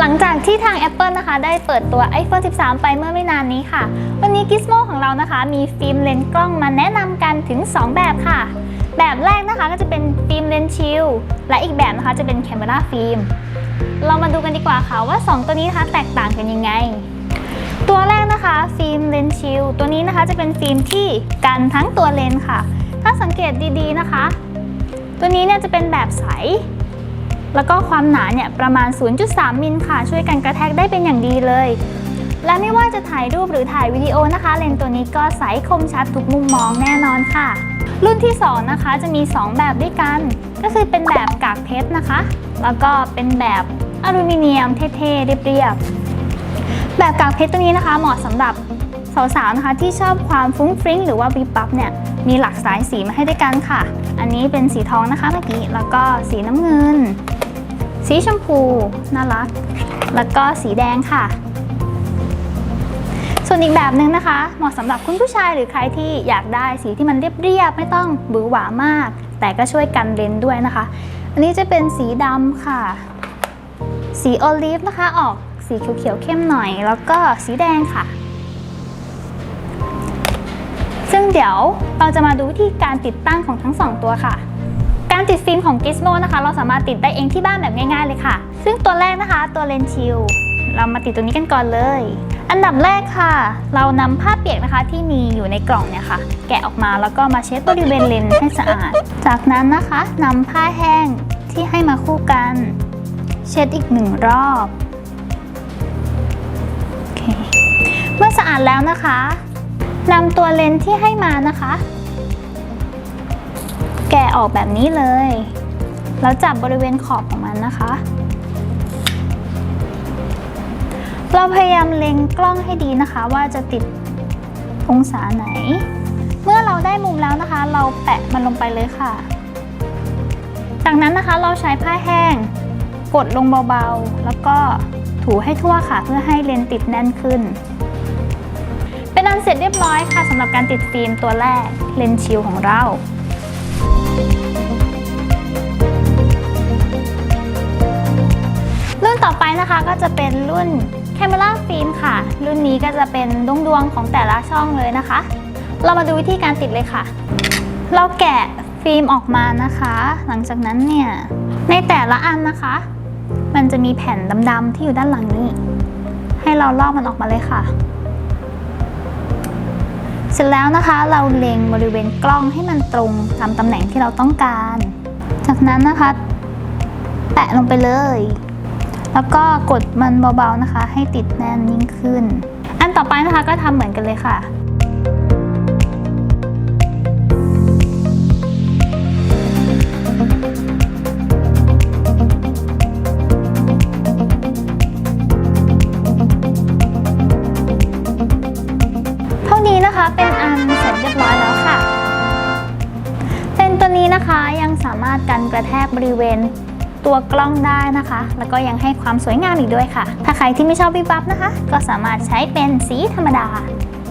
หลังจากที่ทาง Apple นะคะ ได้เปิดตัว iPhone 13 ไปเมื่อไม่นานนี้ค่ะ วันนี้ Gizmo ของเรานะคะ มีฟิล์มเลนส์กล้องมาแนะนำกันถึง 2 แบบค่ะ แบบแรกนะคะก็จะเป็นฟิล์มเลนส์ชิลและอีกแบบนะคะจะเป็น Camera ฟิล์มเรามาดูกันดีกว่าค่ะว่า 2 ตัวนี้นะคะแตกต่างกันยังไง ตัวแรกนะคะฟิล์มเลนส์ชิลตัวนี้นะคะจะเป็นฟิล์มที่กันทั้งตัวเลนส์ค่ะ ถ้าสังเกตดีๆนะคะ ตัวนี้เนี่ยจะเป็นแบบใส แล้วก็ความหนาเนี่ยประมาณ 0.3 มิลค่ะ ช่วยกันกระแทกได้เป็นอย่างดีเลย และไม่ว่าจะถ่ายรูปหรือถ่ายวิดีโอนะคะ เลนส์ตัวนี้ก็ใสคมชัดทุกมุมมองแน่นอนค่ะ รุ่นที่ 2 นะคะจะมี 2 แบบด้วยกัน ก็คือเป็นแบบกากเพชรนะคะ แล้วก็เป็นแบบอลูมิเนียมเท่ๆเรียบๆแบบกากเพชรตัวนี้นะคะ เหมาะสำหรับสาวๆนะคะที่ชอบความฟุ้งฟริ้งหรือว่าวิบวับเนี่ยมีหลากหลายสีมาให้ด้วยกันค่ะ อันนี้เป็นสีทองนะคะเมื่อกี้แล้วก็สีน้ำเงิน สีชมพูน่ารัก แล้วก็สีแดงค่ะ ส่วนอีกแบบหนึ่งนะคะ เหมาะสำหรับคุณผู้ชายหรือใครที่อยากได้สีที่มันเรียบๆไม่ต้องบือหวามาก แต่ก็ช่วยกันเลนด้วยนะคะ อันนี้จะเป็นสีดำค่ะ สีโอลิฟนะคะออกสีเขียวๆเข้มหน่อย แล้วก็สีแดงค่ะซึ่งเดี๋ยวเราจะมาดูวิธีการติดตั้งของทั้งสองตัวค่ะ ติดฟิล์มของ Gizmo นะคะ เราสามารถติดได้เองที่บ้านแบบง่ายๆเลยค่ะ ซึ่งตัวแรกนะคะตัวเลนชิลเรามาติดตัวนี้กันก่อนเลย อันดับแรกค่ะ เรานำผ้าเปียกนะคะที่มีอยู่ในกล่องเนี่ยค่ะ แกะออกมาแล้วก็มาเช็ดบริเวณเลนส์ให้สะอาด จากนั้นนะคะนำผ้าแห้งที่ให้มาคู่กัน เช็ดอีกหนึ่งรอบเคเมื่อสะอาดแล้วนะคะนำตัวเลนส์ที่ให้มานะคะ แกะออกแบบนี้เลย แล้วจับบริเวณขอบของมันนะคะ เราพยายามเล็งกล้องให้ดีนะคะ ว่าจะติดองศาไหน เมื่อเราได้มุมแล้วนะคะ เราแปะมันลงไปเลยค่ะ จากนั้นนะคะเราใช้ผ้าแห้ง กดลงเบาๆ แล้วก็ถูให้ทั่วค่ะเพื่อให้เลนส์ติดแน่นขึ้น เป็นอันเสร็จเรียบร้อยค่ะสำหรับการติดฟิล์มตัวแรกเลนส์ชิลของเรา รุ่นต่อไปนะคะก็จะเป็นรุ่น Camera Film ค่ะ รุ่นนี้ก็จะเป็นดวงดวงของแต่ละช่องเลยนะคะ เรามาดูวิธีการติดเลยค่ะ เราแกะฟิล์มออกมานะคะ หลังจากนั้นเนี่ย ในแต่ละอันนะคะ มันจะมีแผ่นดำๆที่อยู่ด้านหลังนี้ ให้เราลอกมันออกมาเลยค่ะ เสร็จแล้วนะคะเราเล็งบริเวณกล้องให้มันตรงตามตำแหน่งที่เราต้องการ จากนั้นนะคะแปะลงไปเลย แล้วก็กดมันเบาๆนะคะ ให้ติดแน่นยิ่งขึ้น อันต่อไปนะคะก็ทำเหมือนกันเลยค่ะ นะคะเป็นอันเสร็จเรียบร้อยแล้วค่ะเลนตัวนี้นะคะยังสามารถกันกระแทกบริเวณตัวกล้องได้นะคะ แล้วก็ยังให้ความสวยงามอีกด้วยค่ะ ถ้าใครที่ไม่ชอบวิบวับนะคะ ก็สามารถใช้เป็นสีธรรมดา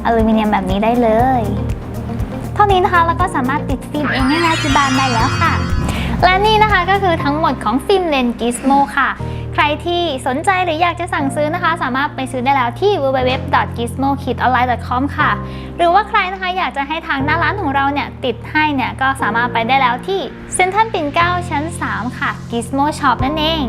อลูมิเนียมแบบนี้ได้เลย เท่านี้นะคะแล้วก็สามารถติดฟิล์มเองง่ายๆที่บ้านได้แล้วค่ะ และนี่นะคะก็คือทั้งหมดของฟิล์มเลนส์ Gizmo ค่ะ ใครที่สนใจหรืออยากจะสั่งซื้อนะคะ สามารถไปซื้อได้แล้วที่ www.gizmokitonline.com ค่ะ หรือว่าใครนะคะอยากจะให้ทางหน้าร้านของเราเนี่ยติดให้เนี่ยก็สามารถไปได้แล้วที่เซ็นทรัลปิ่นเกล้าชั้น 3 ค่ะ Gizmo Shop นั่นเอง